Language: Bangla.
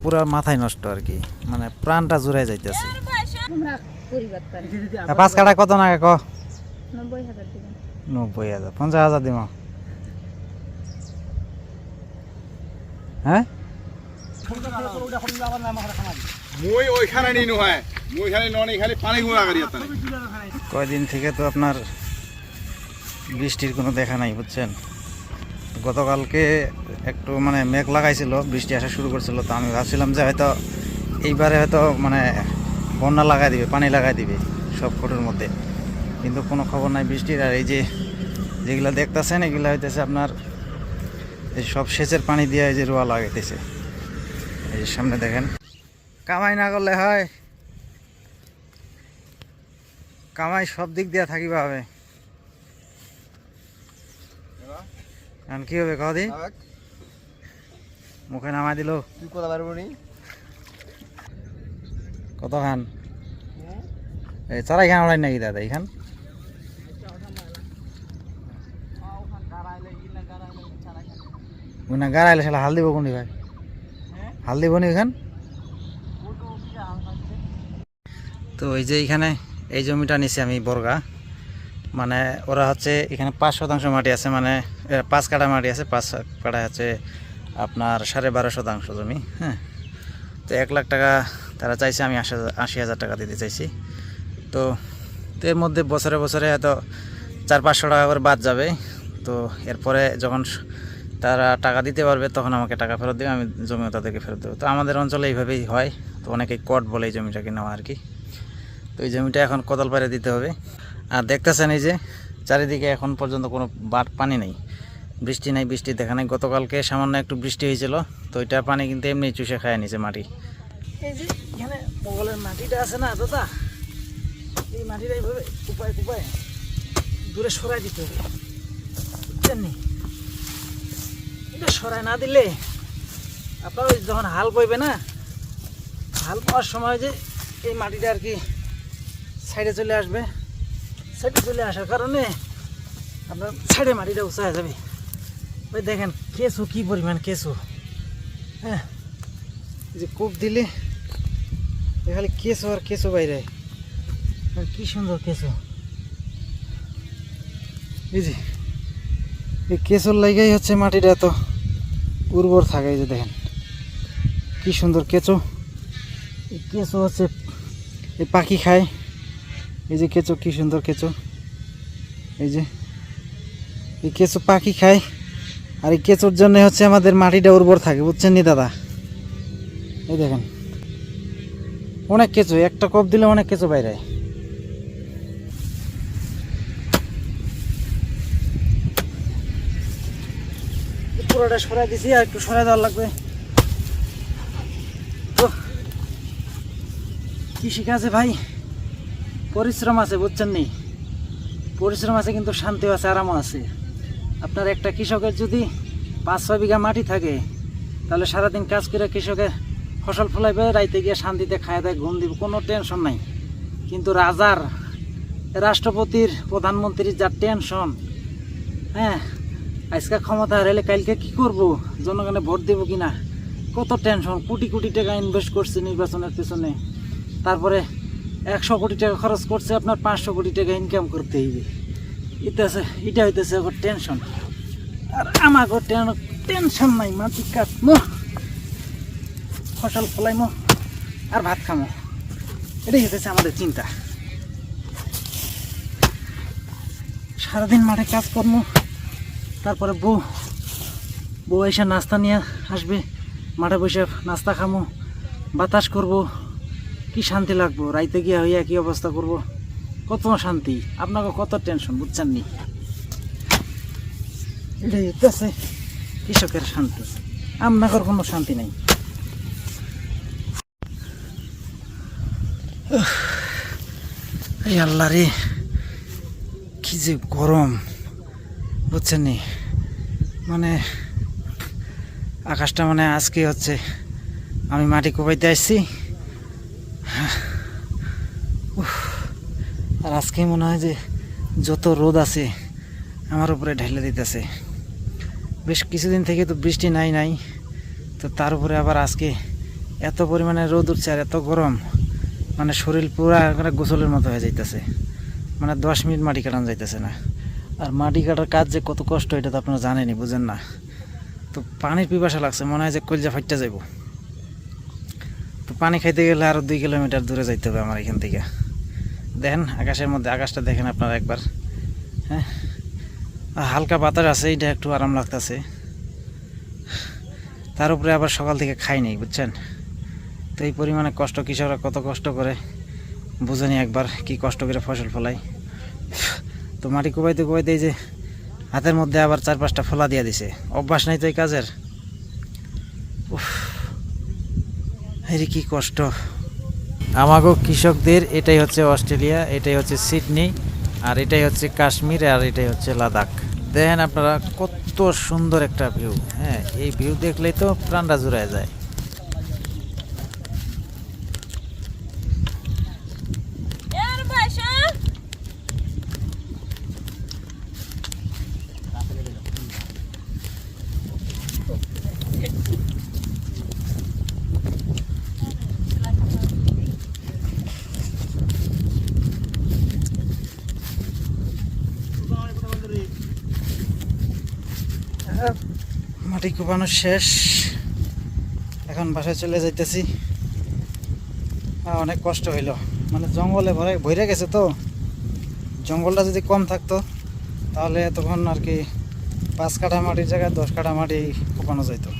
পুরা মাথায় নষ্ট আর কি। মানে প্রাণটা জুড়ে যাইতেছে। পাঁচ কাটা কত নাগে ক নব্বই হাজার পঞ্চাশ হাজার দিব হ্যাঁ? নি এত কয়দিন থেকে তো আপনার বৃষ্টির কোনো দেখা নাই বুঝছেন? গতকালকে একটু মানে মেঘ লাগাইছিল, বৃষ্টি আসা শুরু করছিল, তো আমি ভাবছিলাম যে হয়তো এইবারে হয়তো মানে বন্যা লাগাই দিবে, পানি লাগাই দিবে সব ফটোর মধ্যে। কিন্তু কোনো খবর নাই বৃষ্টির, আর এই যে যেগুলো দেখতেছেন, এগুলো হইতেছে আপনার এই সব সেচের পানি দিয়ে এই যে রোয়া লাগাইতেছে। এই সামনে দেখেন। কামাই না করলে হয়। কামাই সব দিক দিয়ে থাকিবা হবে এখন কি হবে কদি মুখে নামাই দিল। তুই কথা পারব নি? কত খান এই চারাই খান ওড়াই নাকি দাদা এইখান? না গাড়াইলে সেটা হাল দিব কোনটি ভাই? হাল দিব নি এখান তো এই যে এইখানে এই জমিটা নিছি আমি বর্গা। মানে ওরা হচ্ছে এখানে পাঁচ শতাংশ মাটি আছে মানে পাঁচ কাটা মাটি আছে, পাঁচ কাটা হচ্ছে আপনার সাড়ে বারো শতাংশ জমি হ্যাঁ। তো এক লাখ টাকা তারা চাইছে, আমি আশি আশি হাজার টাকা দিতে চাইছি। তো তো এর মধ্যে বছরে বছরে হয়তো চার পাঁচশো টাকা করে বাদ যাবে। তো এরপরে যখন তারা টাকা দিতে পারবে, তখন আমাকে টাকা ফেরত দেবে, আমি জমিও তাদেরকে ফেরত দেবো। তো আমাদের অঞ্চলে এইভাবেই হয়। তো অনেকেই কট বলে এই জমিটাকে নেওয়া আর কি। তো এই জমিটা এখন কোদাল পাড়ে দিতে হবে। আর দেখতেছেন এই যে চারিদিকে এখন পর্যন্ত কোনো বাট পানি নেই। বৃষ্টি নেই, বৃষ্টি দেখা নেই। গতকালকে সামান্য একটু বৃষ্টি হয়েছিল, তো ওইটা পানি কিন্তু এমনি চুষে খায় নিছে মাটি। এই যে এখানে বগলের মাটিটা আছে না দাদা? এই মাটিটা এইভাবে কুপায় কুপায় দূরে সরাই দিতে হবে। বুঝছেন? এটা সরাই না দিলে আপনার ওই যখন হাল বইবে না, হাল পাওয়ার সময় যে এই মাটিটা আর কি সাইডে চলে আসবে। সাইডে চলে আসার কারণে আপনার সাইডে মাটিটা উঁচা হয়ে যাবে। ওই দেখেন, কেঁচু কি পরিমাণ কেঁচু? হ্যাঁ যে কূপ দিলে খালি কেঁচু আর কেঁচু বাইরে। আর কি সুন্দর কেঁচু। এই যে, এই কেঁচুর লাগাই হচ্ছে মাটিটা এত উর্বর থাকে, এই যে দেখেন। কি সুন্দর কেঁচু। এই কেঁচু হচ্ছে, এই পাখি খায়। এই যে কেঁচো, কি সুন্দর কেঁচো। এই যে, এই কেঁচো পাখি খায়। আর এই কেঁচোর জন্য হচ্ছে আমাদের মাটিটা উর্বর থাকে, বুঝছেন নি দাদা? এই দেখেন। অনেক কেঁচো, একটা কপ দিলে অনেক কেঁচো বাইরে পুরোটা সরাই দিছি, আর একটু সরাই দেওয়ার লাগবে। কৃষিকাজে ভাই? পরিশ্রম আছে, বুঝছেন নি? পরিশ্রম আছে কিন্তু শান্তিও আছে, আরামও আছে। আপনার একটা কৃষকের যদি পাঁচ, ছয় বিঘা মাটি থাকে, তাহলে সারাদিন কাজ করে কৃষকের ফসল ফলাইবে রাইতে গিয়ে শান্তিতে খায় দেয়, ঘুম দিব, কোনো টেনশন নাই। কিন্তু রাজার, রাষ্ট্রপতির, প্রধানমন্ত্রীর যা টেনশন হ্যাঁ আজকে ক্ষমতা হারাইলে কালকে কি করব? জনগণে ভোট দেবো কিনা? কত টেনশন? কোটি কোটি টাকা ইনভেস্ট করছে নির্বাচনের পেছনে। তারপরে একশো কোটি টাকা খরচ করছে, আপনার পাঁচশো কোটি টাকা ইনকাম করতে হইবে। এটা এটা হইতেছে ওর টেনশন আর আমাকে টেনশন নাই, মাটি কাটমো। ফসল ফলাইমো আর ভাত খামো। এটাই হইতেছে আমাদের চিন্তা। সারাদিন মাঠে কাজ করব তারপরে বউ বউ এসে নাস্তা নিয়ে আসবে। মাঠে বসে নাস্তা খামো, বাতাস করব। কি শান্তি লাগবো? রাইতে গিয়া হইয়া কি অবস্থা করব? কত শান্তি? আপনাকে কত টেনশন বুঝছেন নি এটাই কৃষকের শান্তি। আপনাদের কোনো শান্তি নাই। আল্লাহ রে, কি যে গরম বুঝছেন নি মানে আকাশটা মানে আজকে হচ্ছে, আমি মাটি কোপাইতে আসছি। আর আজকে মনে হয় যে যত রোদ আছে, আমার উপরে ঢেলে দিতেছে। বেশ কিছুদিন থেকে তো বৃষ্টি নাই নাই, তো তার উপরে আবার আজকে এত পরিমাণে রোদ উঠছে আর এত গরম মানে শরীর পুরা একটা গোসলের মতো হয়ে যাইতেছে। মানে দশ মিনিট মাটি কাটানো যাইতেছে না। আর মাটি কাটার কাজ যে কত কষ্ট, এটা তো আপনারা জানেনি বুঝেন না। তো পানির পিপাসা লাগছে, মনে হয় যে কলজা ফাইটটা যাইব। তো পানি খাইতে গেলে আরও দুই কিলোমিটার দূরে যাইতে হবে আমার এখান থেকে। দেখেন, আকাশের মধ্যে, আকাশটা দেখেন আপনারা একবার। হ্যাঁ? হালকা বাতাস আছে এইটা একটু আরাম লাগতেছে। তার উপরে আবার সকাল থেকে খাই নেই, বুঝছেন? তো এই পরিমাণে কষ্ট, কৃষকরা কত কষ্ট করে বুঝেনি একবার কি কষ্ট করে ফসল ফলাই তো মাটি কোবাইতে কোবাইতে এই যে হাতের মধ্যে আবার চার পাঁচটা ফোলা দিয়ে দিছে। অভ্যাস নাই তো এই কাজের? উফ। এই কি কষ্ট। আমাগো কৃষকদের এটাই হচ্ছে অস্ট্রেলিয়া, এটাই হচ্ছে সিডনি, আর এটাই হচ্ছে কাশ্মীর, আর এটাই হচ্ছে লাদাখ। দেখেন আপনারা কত সুন্দর একটা ভিউ। হ্যাঁ এই ভিউ দেখলেই তো প্রাণটা জুড়ায় যায়। মাটি কুপানো শেষ। এখন বাসায় চলে যাইতেছি। অনেক কষ্ট হইল। মানে জঙ্গলে ভরে ভরে গেছে তো। জঙ্গলটা যদি কম থাকতো, তাহলে তখন আর কি পাঁচ কাঠা মাটির জায়গায় দশ কাঠা মাটি কোপানো যাইতো।